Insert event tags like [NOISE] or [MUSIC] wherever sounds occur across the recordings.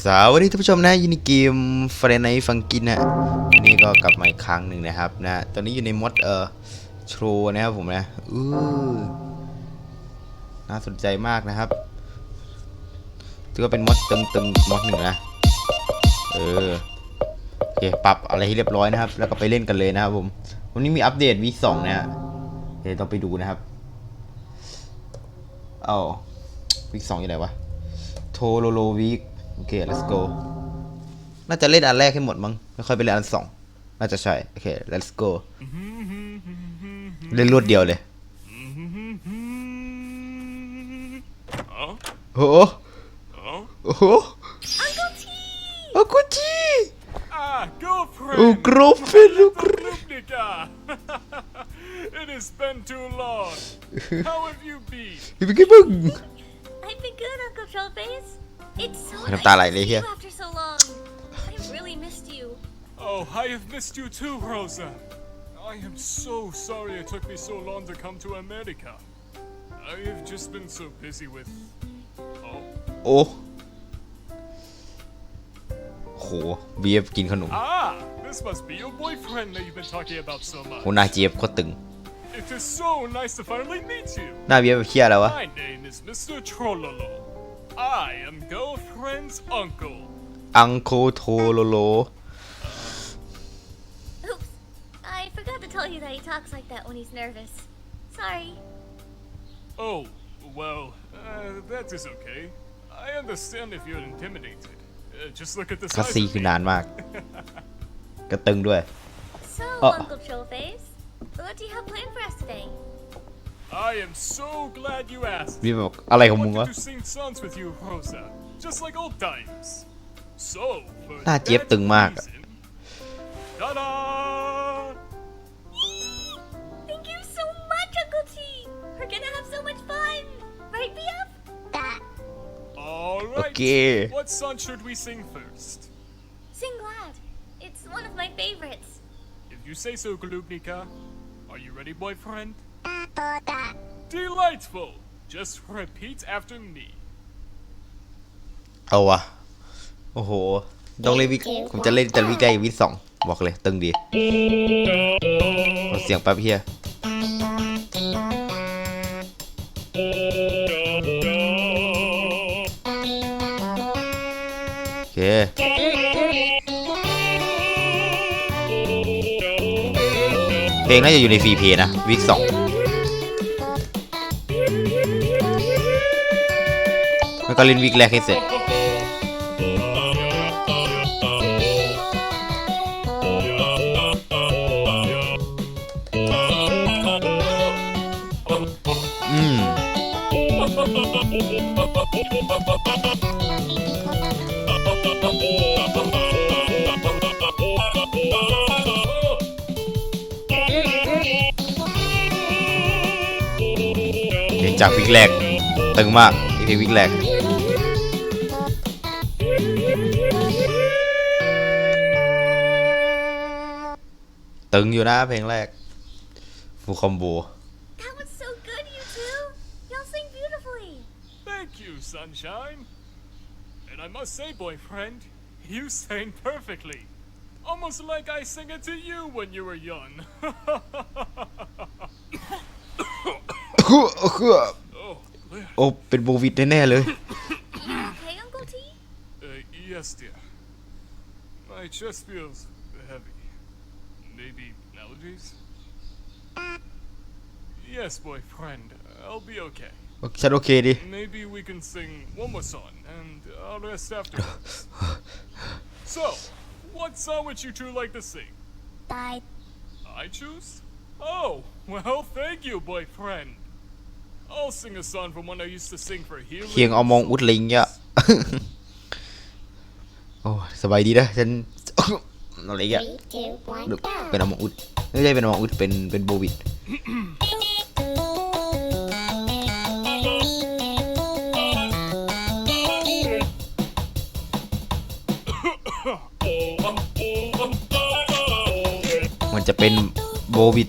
สวัสดีท่านผู้ชมนะยินดีเกมเฟรนไนฟังกินนะนนี้ก็กลับมาอีกครั้งหนึ่งนะครับนะตอนนี้อยู่ในมดเอ่อโชว์นะครับผมนะอู้น่าสนใจมากนะครับถือว่าเป็นมดตึงตึงๆมดหนึ่งนะเออโอเคปรับอะไรให้เรียบร้อยนะครับ แล้วก็ไปเล่นกันเลยนะครับผมวันนี้มีอัปเดตวีสองนะฮะเดี๋ยวต้องไปดูนะครับเอาวีสองอยู่ไหนวะโทโลโลวีค โอเค let's go น่าจะเล่นอันแรกให้หมดมั้งไม่ค่อยไปเล่นอันสองน่าจะใช่โอเค let's go เล่นรวดเดียวเลย Huh? โอ้โห Huh? โอ้โหโอ้กุจี Ah, girlfriend! โอ้กรอบเฟนโอ้กร Lubnica! it has been too long. How have you been? พี่เป็นไงบ้าง I've been good, Uncle Trollface. It's so Ano nice tala, to see Leia? you after so long. I've really missed you. Oh, I have missed you too, Rosa. I am so sorry it took me so long to come to America. I have just been so busy with. Oh. โอ้โหเบียบกินขนม Ah! This must be your boyfriend that you've been talking about so โห much. หน้าเจี๊ยบโคตรตึง It is so nice to finally meet you. หน้าเบียบเครียดแล้ววะ My name is Mr. Trollolo. I am girlfriend's uncle. อังโคโทโลโล Oops. I forgot to tell you that he talks like that when he's nervous. Sorry. Oh, well, uh, that is okay. I understand if you're intimidated. Uh, just look at the คัส size ซี of คือ me. นานมาก กระตึงด้วย [LAUGHS] So, Oh. Uncle Trollface, what do you have planned for us today? I am so glad you asked. เบียบบอกอะไรของมึง I วะ wanted to sing songs with you, Rosa, just like old times. So, for หน้าเจี๊ยบ that ตึงมากอะ reason, ta-da! Thank you so much, Uncle T. We're gonna have so much fun. Right, BF? All right. Okay. What song should we sing first? Sing Glad. It's one of my favorites. If you say so, Glubnika. Are you ready, boyfriend? Delightful! Just repeat after me. เอาวะโอ้โหต้องเล่นวิกผมจะเล่นแต่วิกแรกวิกสองบอกเลย ตึงดีเอาเสียงแป๊บเฮียโอเคเพลงน่าจะอยู่ในฟรีเพย์นะวิกสอง แล้วก็เล่นวิกแรกให้เสร็จ อืมเพลงจากวิกแรก ตึงมากนี่เพลงวิกแรก ตึงอยู่นะเพลงแรกฟูคอมโบ That was so good, you two. Y'all sing beautifully. Thank you, sunshine. And I must say, boyfriend, you sang perfectly. Almost like I sang it to you when you were young. oh, clear. โอ้เป็นโบวิดแน่ๆเลย Okay, Uncle T? Uh, yes, dear. My chest feels heavy. Maybe allergies? Yes, boyfriend. I'll be okay. ฉันโอเคดิ Maybe we can sing one more song, and I'll rest afterwards. [LAUGHS] so, what song would you two like to sing? Died. I choose? Oh, well, thank you, boyfriend. I'll sing a song from one I used to sing for healing. เคียงเอามองอุดลิงอะ โอ้ยสบายดีนะฉัน อะไรอะ Three, two, one, เป็นเอามองอุด [LAUGHS] [COUGHS] ไม่ใช่เป็นมองอุดเป็นเป็นโบวิดมันจะเป็นโบวิด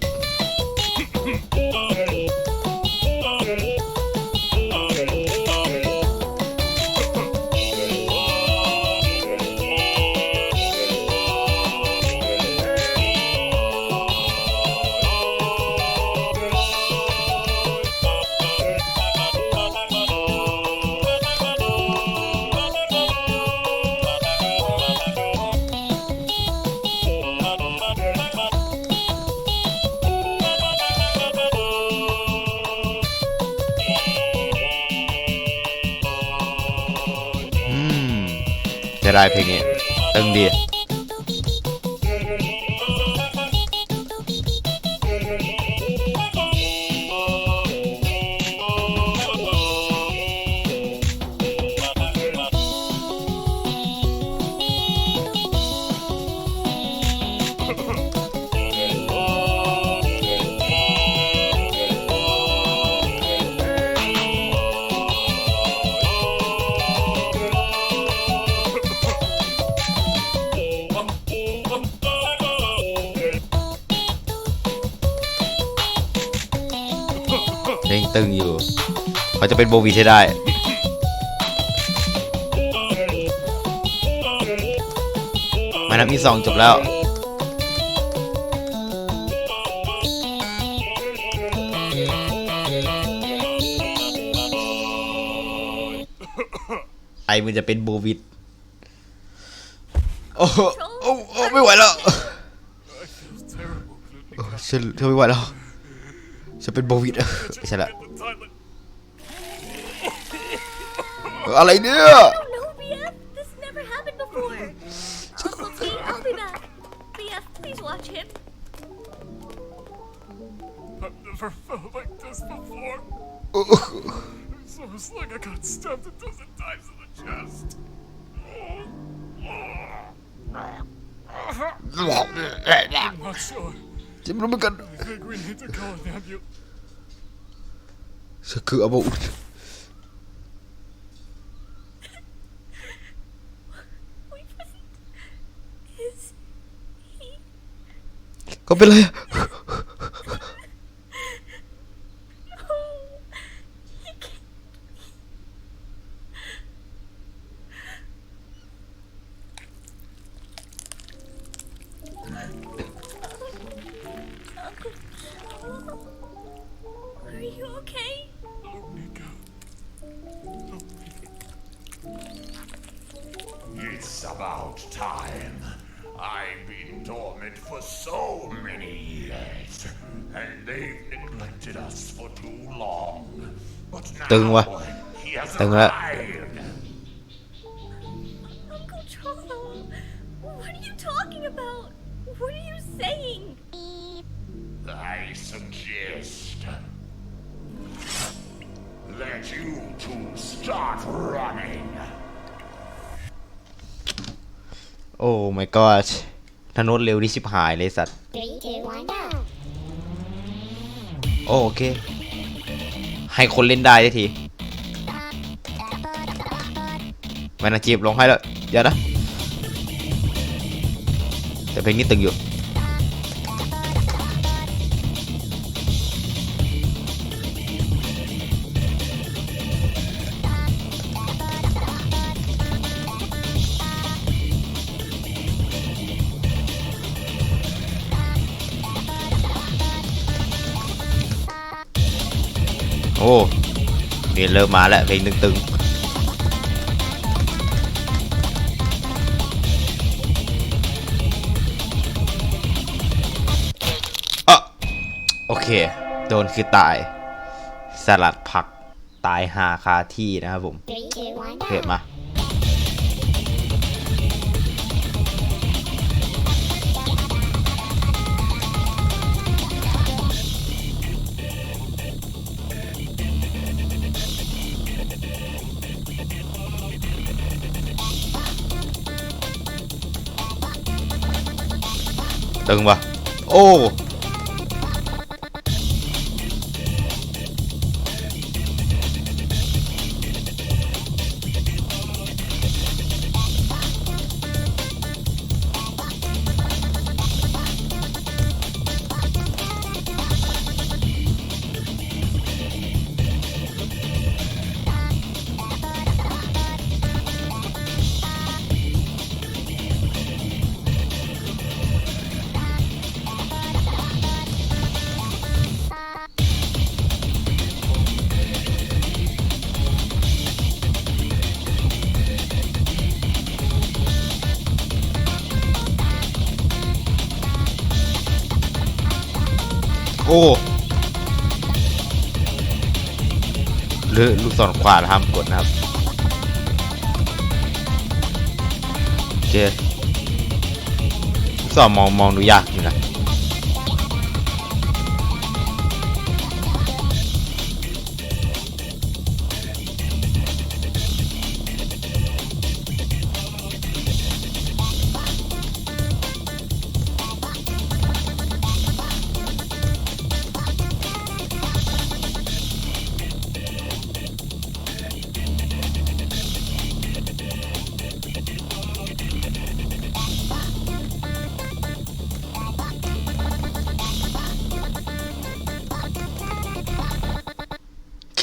ได้เพลงนี้ตึงดี เขาจะเป็นโบวีให้ได้ มานับมีสองจบแล้ว ไอมันจะเป็นโบวิดโอ้โหโอ้โอ้ไม่ไหวแล้วฉันเธอไม่ไหวแล้วฉันเป็นโบวิดไม่ใช่ละ อะไรเนี่ย No, BF, this never happened before. Uncle T, I'll be back. BF, please watch him. I've never felt like this before. [LAUGHS] It's almost like I got stabbed a dozen times in the chest. I'm not sure. ฉันไม่รู้เหมือนกัน I think we need to call an ambulance. ฉัน เขาเป็นไร ตึงวะ he has ตึงแล้ว arrived. Uncle Cholo, what are you talking about? What are you saying? I suggest that you two start running. โอ้ my god ธนดเร็วนี่ชิบหายเลยสัตว์ Three, two, one, go. โอ้โอเค ให้คนเล่นได้ทีมันาจีบลงให้แล้วเดี๋ยวนะแต่เพลงนี้ตึงอยู่ โอ้นี่เริ่มมาแล้วเพลงตึงๆอะโอเค โดนคือตาย สลัดผักตายหาคาที่นะครับผม Three, two, one, โอเค go. มา ตึงป อ้โอ้หรือลูกศรขวาห้ามกดนะครับเคสอบมองมองดูยากอยู่นะ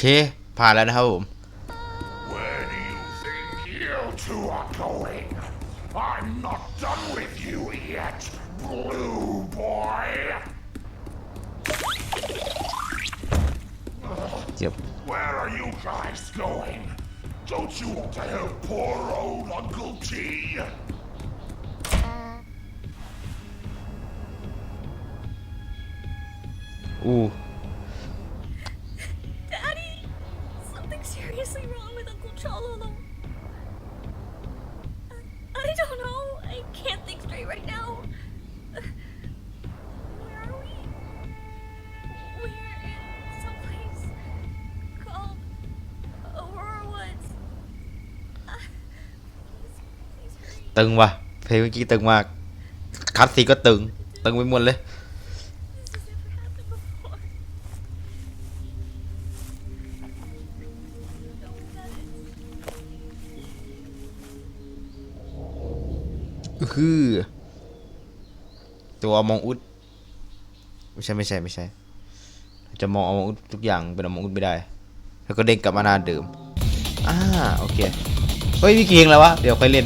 เค ผ่านแล้วนะครับผม Where do you think you two are going? I'm not done with you yet, Blue Boy. เจ็บ Where are you guys going? Don't you want to help poor old Uncle T? Ooh. ตึงว่ะเพลงเมื่อกี้ตึงมากคัดซีก็ตึง ตึงไปหมดเลยคือตัวอมองอุดไม่ใช่ไม่ใช่ไม่ใช่ จะมองอมองอุดทุกอย่างเป็นอมองอุดไม่ได้ แล้วก็เด้งกลับมาหน้าเดิมอ่าโอเค เฮ้ยพี่เพลงแล้ววะ เดี๋ยวค่อยเล่น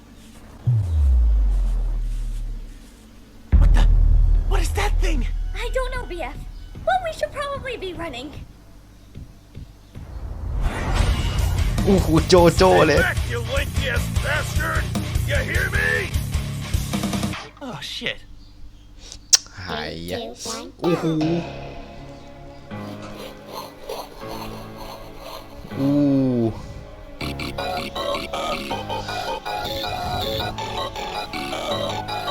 thing? I don't know, BF. But we should probably be running. อู้หูโจโจเลย you linkiest bastard! You hear me? Oh shit. หายอ่ะอู้หูอู้ ยี่ Oh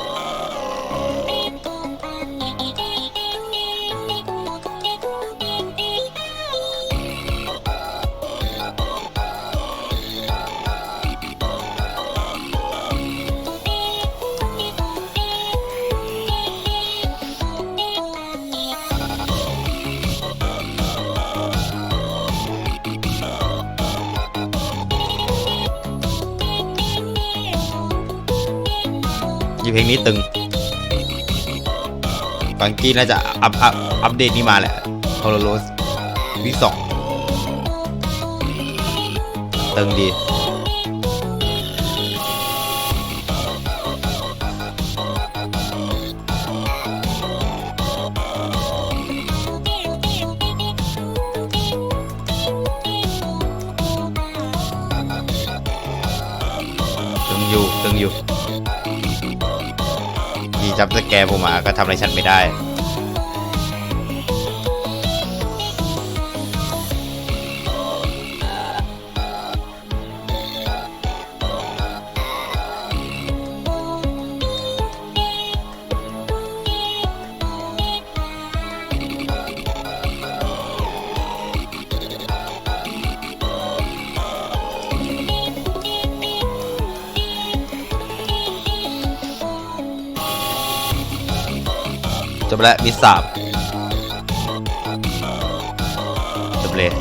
เพลงนี้ตึงก่อนกี้น่าจะอัพอัพอัปเดตนี้มาแหละฮโลโลสวิสองตึงดีตึงอยู่ตึงอยู่ ยีจับสแกร์ผมมาก็ทำอะไรฉันไม่ได้ แล้ว มีสามจบเลย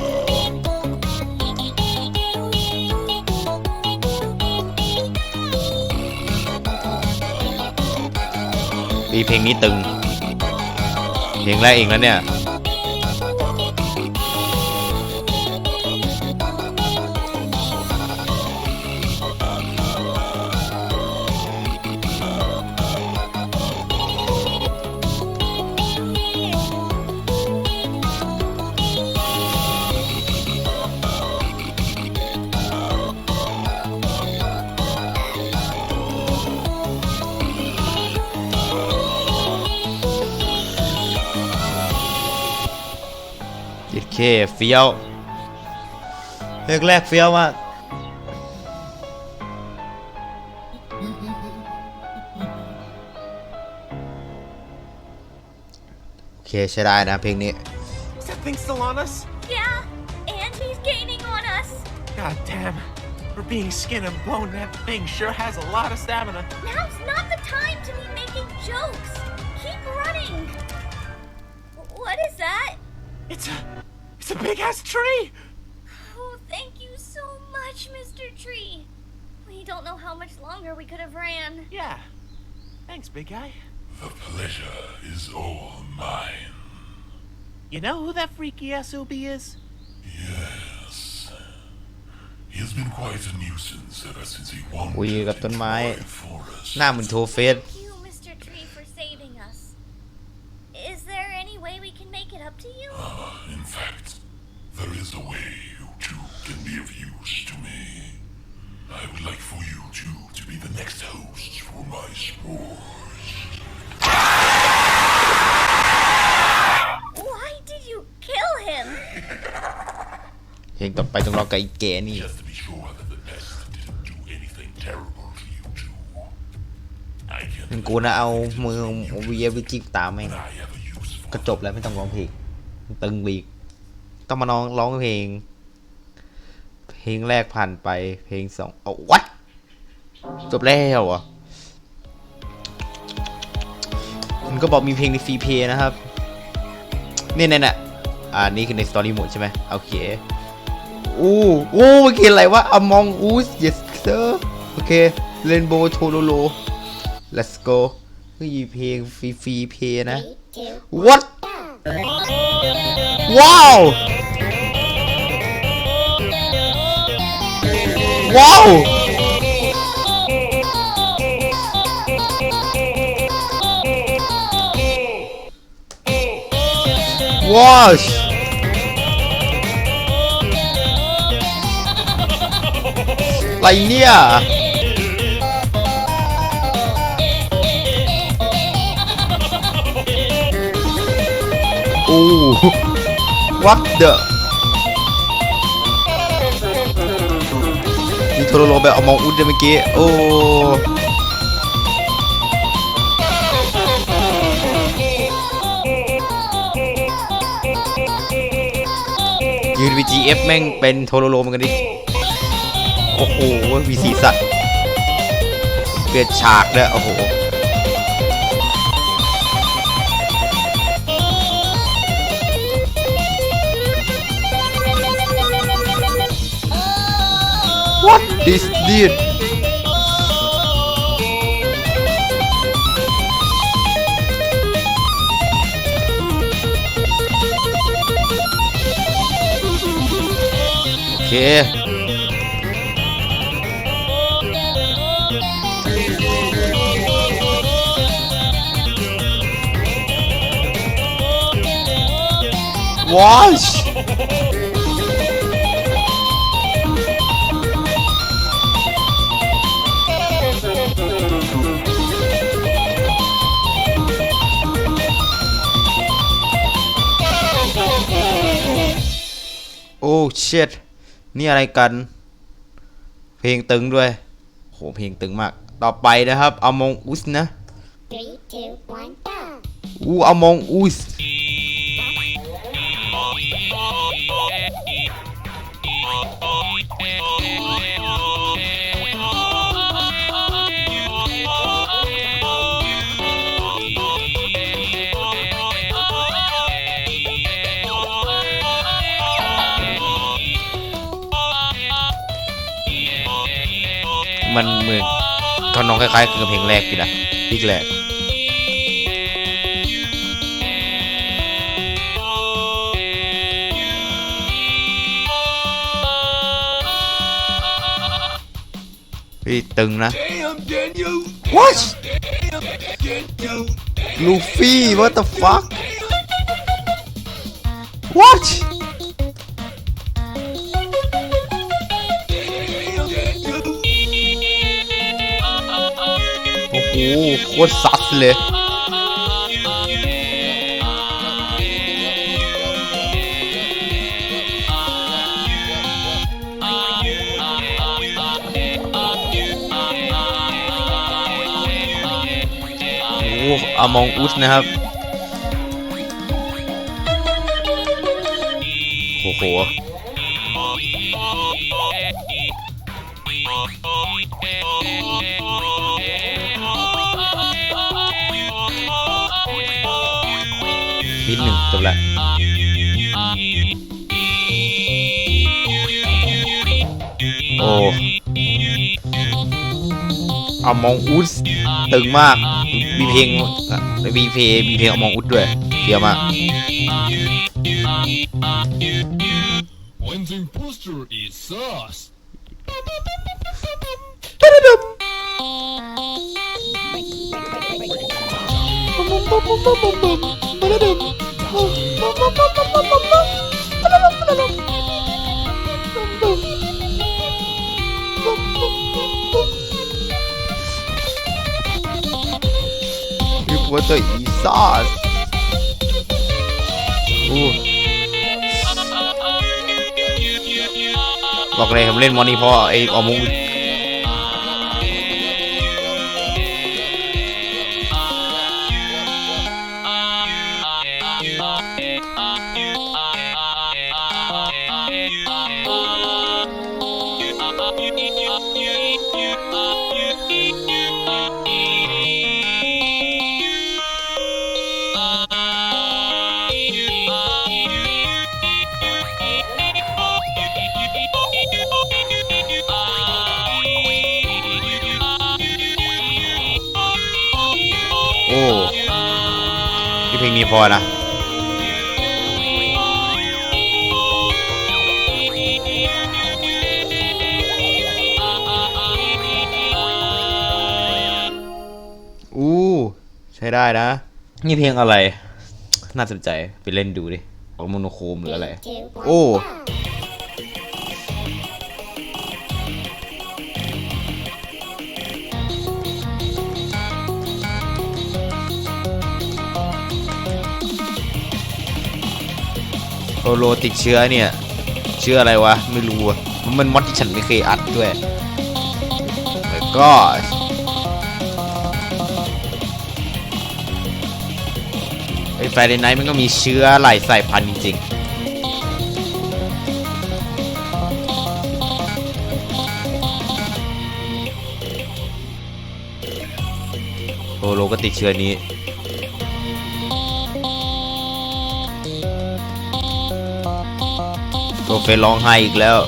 มีเพลงนี้ตึง เพลงแรกเองแล้วเนี่ย เจ็ดเคเฟี้ยวเพลงแรกเฟี้ยวมาก โอเค ใช้ได้นะเพลงนี้ Is that thing still on us? Yeah, and he's gaining on us. God damn. For being skin and bone, that thing sure has a lot of stamina. Now's not the time to be making jokes. Keep running. What is that? It's a. It's a big ass tree! Oh, thank you so much, Mr. Tree. We don't know how much longer we could have ran. Yeah. Thanks, big guy. The pleasure is all mine. You know who that freaky SOB is? Yes. He has been quite a nuisance ever since he wandered คุยกับต้น into ไม้ my forest. หน้าเหมือนโทเฟส Thank you, there is a way you two can be of use to me. I would like for you two to be the next hosts for my spores. Why did you kill him? เพลงต่อไปต้องร้องกับไอ้แกนี่ Just to be sure that the pest didn't do anything terrible to you two. I can กูนะเอามือวีเอวิจิกตามแม่ง I have a use for ก็จบแล้วไม่ต้องร้องเพลงมันตึงบีก ต้องมาน้องร้องเพลง เพลงแรกผ่านไป เพลงสองเอาวัดจบแล้วเหรอะมันก็บอกมีเพลงในฟรีเพย์นะครับ เนี่ยเนี่ยเนี่ยอ่านี่คือในสตอรี่โหมดใช่ไหมโอเคอู้อู้เมื่อกี้อะไรวะ Among Us yes sir โอเค Rainbow Tololo let's go เฮ้ยเพลงฟรีฟรีเพย์นะ What Wow Wow Wash อะไรเนี่ยโอ้ What the โทรโลแบบเอามองอุดเลยเมื่อกี้ โอ้ยืน VGF แม่งเป็นโทรโลมันกันดิ โอ้โหวีสีสันเปลี่ยนฉากเลยโอ้โห What is this โอเค Wash อ้เชิดนี่อะไรกัน เพลงตึงด้วยโหเพลงตึงมาก ต่อไปนะครับอามองอุสนะ Three, two, one, go. อู้อามองอุส มันเหมือนทอนองคล้ายๆกับเพลงแรกอยู่นะพีกแรกเฮ้ยตึงนะ What Luffy what the fuck What ตรซัสเลย โอ้อมองอุสนะครับ โอ้โห อมองอุสตึงมาก มีเพลงมีเพลงมีเพลงอมองอุสด้วยเฟียวมาก One's imposter is sus. มี ผัวตัวอีซอสอู้บอกเลยผมเล่นมอนี่เพราะไอ้ออมุง ที่เพลงนี้พอนะอู้ใช้ได้นะ นี่เพลงอะไร น่าสนใจไปเล่นดูดิของโมโนโครมหรืออะไร Two, one, โซโลติดเชื้อเนี่ย เชื้ออะไรวะ ไม่รู้อะมันมอดที่ฉันไม่เคยอัดด้วย แล้วก็ไอ้ไฟเดนไนท์มันก็มีเชื้อหลายสายพันธุ์จริงๆโซโลก็ติดเชื้อนี้ เฟนร้องไห้อีกแล้ว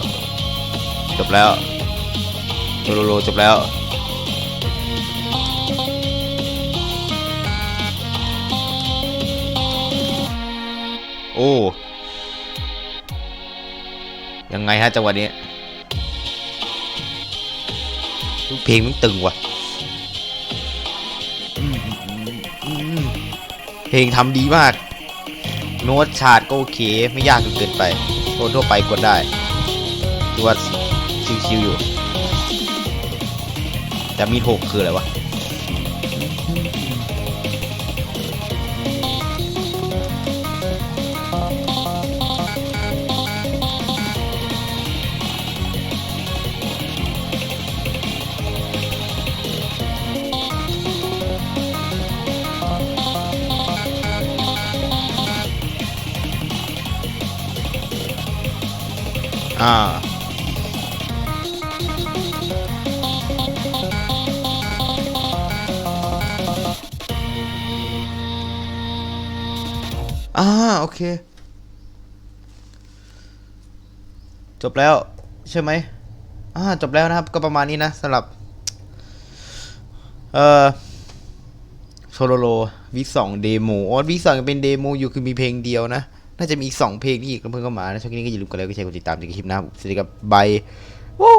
จบแล้วโลโลโลจบแล้วโอ้ยังไงฮะจังหวะนี้เพลงมันตึงว่ะ เพลงทำดีมาก โน้ตชาดก็โอเค ไม่ยากจนเกินไป คนทั่วไปกดได้ดูว่าชิวๆอยู่ แต่มีหกคืออะไรวะ อ่าอ่าโอเค จบแล้วใช่ไหมอ่าจบแล้วนะครับ ก็ประมาณนี้นะสำหรับ เอ่อโซโลโลวีสองเดโมอ๋อวีสองยังเป็นเดโมอยู่คือมีเพลงเดียวนะ น่าจะมีอีกสองเพลงที่อีกเพิ่งเข้ามานะช่วงนี้ก็อย่าลืมกดไลค์กดแชร์กดติดตามติดคลิปหน้าสวัสดีครับบายวู้